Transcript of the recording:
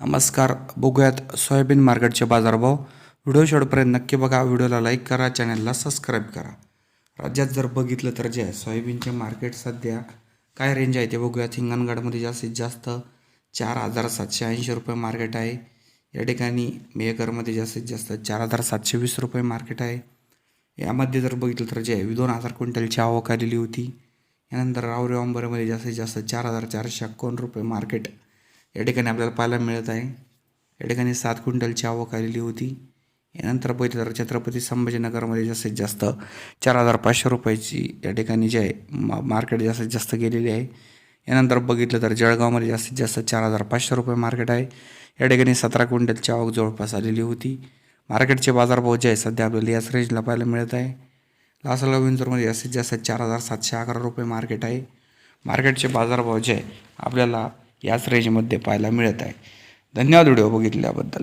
नमस्कार बघूयात सोयाबीन मार्केटचे बाजारभाव. व्हिडिओ शेवटपर्यंत नक्की बघा व्हिडिओला लाईक करा चॅनलला सबस्क्राईब करा. राज्यात जर बघितलं तर जे आहे सोयाबीनचे मार्केट सध्या काय रेंज आहे ते बघूयात. हिंगणघाटमध्ये जास्तीत जास्त चार हजार सातशे ऐंशी रुपये मार्केट आहे. या ठिकाणी मेहकरमध्ये जास्तीत जास्त चार हजार सातशे वीस रुपये मार्केट आहे. यामध्ये जर बघितलं तर जे आहे दोन हजार क्विंटलची आवक आलेली होती. यानंतर रावरे अंबरमध्ये जास्तीत जास्त चार हजार चारशे एकावन्न रुपये मार्केट या ठिकाणी आपल्याला पाहायला मिळत आहे. या ठिकाणी सात क्विंटलची आवक आलेली होती. यानंतर बघितलं तर छत्रपती संभाजीनगरमध्ये जास्तीत जास्त चार हजार पाचशे रुपयाची या ठिकाणी जे आहे मा मार्केट जास्तीत जास्त गेलेली आहे. यानंतर बघितलं तर जळगावमध्ये जास्तीत जास्त चार हजार पाचशे रुपये मार्केट आहे. या ठिकाणी सतरा क्विंटलची आवक जवळपास आलेली होती. मार्केटचे बाजारभाव जे आहे सध्या आपल्याला याच रेंजला पाहायला मिळत आहे. लासलगाव विंचूरमध्ये जास्तीत जास्त चार हजार सातशे अकरा रुपये मार्केट आहे. मार्केटचे बाजारभाव जे आहे आपल्याला याच रेंजमध्ये पाहायला मिळत आहे. धन्यवाद व्हिडिओ बघितल्याबद्दल.